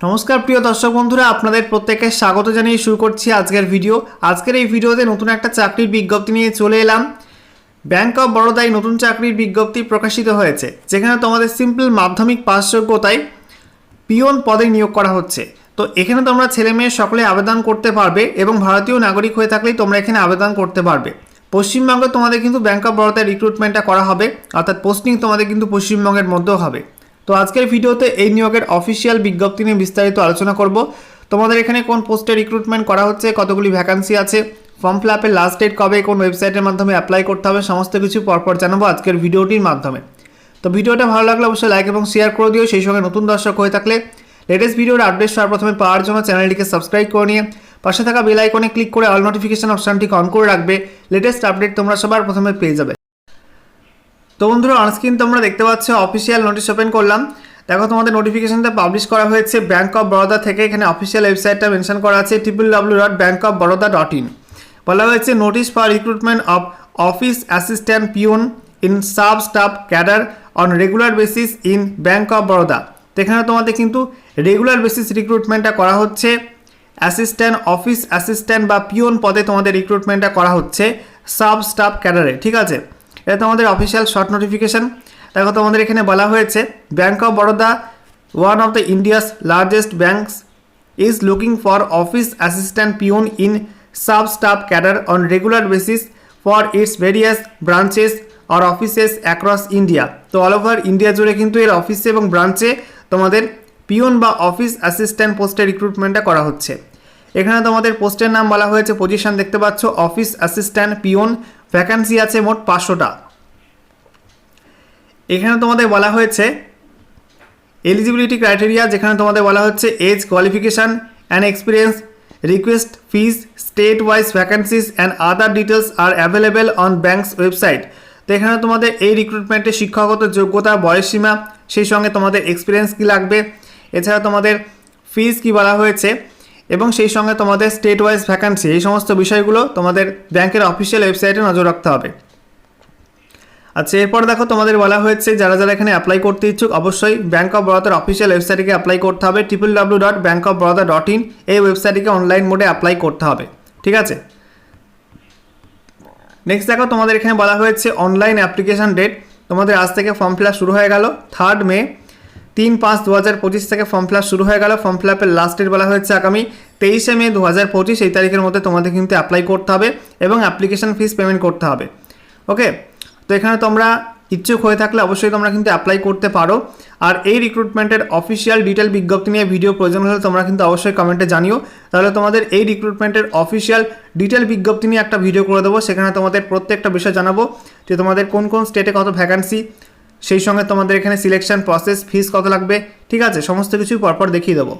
নমস্কার, প্রিয় দর্শক বন্ধুরা, আপনাদের প্রত্যেককে স্বাগত জানিয়ে শুরু করছি আজকের ভিডিও। আজকের এই ভিডিওতে নতুন একটা চাকরির বিজ্ঞপ্তি নিয়ে চলে এলাম। ব্যাংক অফ বরোদায় নতুন চাকরির বিজ্ঞপ্তি প্রকাশিত হয়েছে, যেখানে তোমাদের সিম্পল মাধ্যমিক পাস যোগ্যতায় পিওন পদে নিয়োগ করা হচ্ছে। তো এখানে তোমরা ছেলে মেয়ে সকলে আবেদন করতে পারবে এবং ভারতীয় নাগরিক হয়ে থাকলেই তোমরা এখানে আবেদন করতে পারবে। পশ্চিমবঙ্গে তোমাদের কিন্তু ব্যাংক অফ বরোদায় রিক্রুটমেন্টটা করা হবে, অর্থাৎ পোস্টিং তোমাদের কিন্তু পশ্চিমবঙ্গের মধ্যেও হবে। তো আজকের ভিডিওতে এই নিয়োগের অফিসিয়াল বিজ্ঞপ্তি নিয়ে বিস্তারিত আলোচনা করব। তোমাদের এখানে কোন পোস্টে রিক্রুটমেন্ট করা হচ্ছে, কতগুলি ভ্যাকান্সি আছে ফর্ম ফিল আপের লাস্ট ডেট কবে, কোন ওয়েবসাইটের মাধ্যমে অ্যাপ্লাই করতে হবে, সমস্ত কিছু পরপর জানাব আজকের ভিডিওটির মাধ্যমে। তো ভিডিওটা ভালো লাগলে অবশ্যই লাইক এবং শেয়ার করে দিও, সেই সঙ্গে নতুন দর্শক হয়ে থাকলে লেটেস্ট ভিডিওর আপডেট সবার প্রথমে পাওয়ার জন্য চ্যানেলটিকে সাবস্ক্রাইব করে নিয়ে পাশে থাকা বেল আইকনে ক্লিক করে অল নোটিফিকেশন অপশনটিকে অন করে রাখবে লেটেস্ট আপডেট তোমরা সবার প্রথমে পেয়ে যাবে। তো বন্ধুরা অনস্ক্রিন তোমরা দেখতে পাচ্ছ অফিসিয়াল নোটিশ ওপেন করলাম। দেখো, তোমাদের নোটিফিকেশনটা পাবলিশ করা হয়েছে ব্যাঙ্ক অফ বরোদা থেকে। এখানে অফিসিয়াল ওয়েবসাইটটা মেনশন করা আছে triple W dot bank of Baroda dot in বলা হয়েছে notice for recruitment of office assistant peon in sub staff cadre on regular basis in bank of Baroda তো এখানে তোমাদের কিন্তু রেগুলার বেসিস রিক্রুটমেন্টটা করা হচ্ছে। অ্যাসিস্ট্যান্ট অফিস অ্যাসিস্ট্যান্ট বা পিওন পদে তোমাদের রিক্রুটমেন্টটা করা হচ্ছে সাব স্টাফ ক্যাডারে ঠিক আছে? এটা তোমাদের অফিসিয়াল শর্ট নোটিফিকেশন দেখো, তোমাদের এখানে বলা হয়েছে bank of Baroda one of the India's largest banks is looking for office assistant peon in sub staff cadre on regular basis for its various branches or offices across India তো all over India জুড়ে কিন্তু এর অফিসে এবং ব্রাঞ্চে তোমাদের peon বা office assistant পোস্টে রিক্রুটমেন্টটা করা হচ্ছে। এখানে তোমাদের পোস্টের নাম বলা হয়েছে পজিশন দেখতে পাচ্ছ অফিস অ্যাসিস্ট্যান্ট পিওন ভ্যাকান্সি আছে মোট পাঁচশোটা। এখানে তোমাদের বলা হয়েছে এলিজিবিলিটি ক্রাইটেরিয়া যেখানে তোমাদের বলা হচ্ছে age qualification and experience request fees state wise vacancies and other details are available on bank's website তো এখানে তোমাদের এই রিক্রুটমেন্টে শিক্ষাগত যোগ্যতা বয়সসীমা সেই সঙ্গে তোমাদের এক্সপিরিয়েন্স কী লাগবে। এছাড়া তোমাদের ফিজ কি বলা হয়েছে? এবং সেই সঙ্গে তোমাদের স্টেট ওয়াইজ ভ্যাকান্সি এই সমস্ত বিষয়গুলো তোমাদের ব্যাংকের অফিসিয়াল ওয়েবসাইটে নজর রাখতে হবে। আচ্ছা এরপর দেখো তোমাদের বলা হয়েছে, যারা যারা এখানে অ্যাপ্লাই করতে ইচ্ছুক, অবশ্যই ব্যাঙ্ক অফ বরোদার অফিসিয়াল ওয়েবসাইটে অ্যাপ্লাই করতে হবে। Triple W dot bank of Baroda dot in এই ওয়েবসাইটটিকে অনলাইন মোডে অ্যাপ্লাই করতে হবে। ঠিক আছে? নেক্সট দেখো তোমাদের এখানে বলা হয়েছে অনলাইন অ্যাপ্লিকেশন ডেট তোমাদের আজ থেকে ফর্ম ফিল শুরু হয়ে গেল থার্ড মে তিন পাঁচ দু হাজার পঁচিশ থেকে ফর্ম ফিল শুরু হয়ে গেল। ফর্ম ফিল আপের লাস্ট ডেট বলা হয়েছে আগামী তেইশে মে দু হাজার পঁচিশ। এই তারিখের মধ্যে তোমাদের কিন্তু অ্যাপ্লাই করতে হবে এবং অ্যাপ্লিকেশন ফিস পেমেন্ট করতে হবে। ওকে তো এখানে তোমরা ইচ্ছুক হয়ে থাকলে অবশ্যই তোমরা কিন্তু অ্যাপ্লাই করতে পারো। আর এই রিক্রুটমেন্টের অফিসিয়াল ডিটেল বিজ্ঞপ্তি নিয়ে ভিডিও প্রয়োজন হলে তোমরা কিন্তু অবশ্যই কমেন্টে জানিও। তাহলে তোমাদের এই রিক্রুটমেন্টের অফিসিয়াল ডিটেল বিজ্ঞপ্তি নিয়ে একটা ভিডিও করে দেবো। সেখানে তোমাদের প্রত্যেকটা বিষয় জানাব যে তোমাদের কোন কোন স্টেটে কত ভ্যাকান্সি সেই সঙ্গে তোমাদের এখানে সিলেকশন প্রসেস ফিস কত লাগবে? ঠিক আছে, সমস্ত কিছুই পরপর দেখিয়ে দেবো।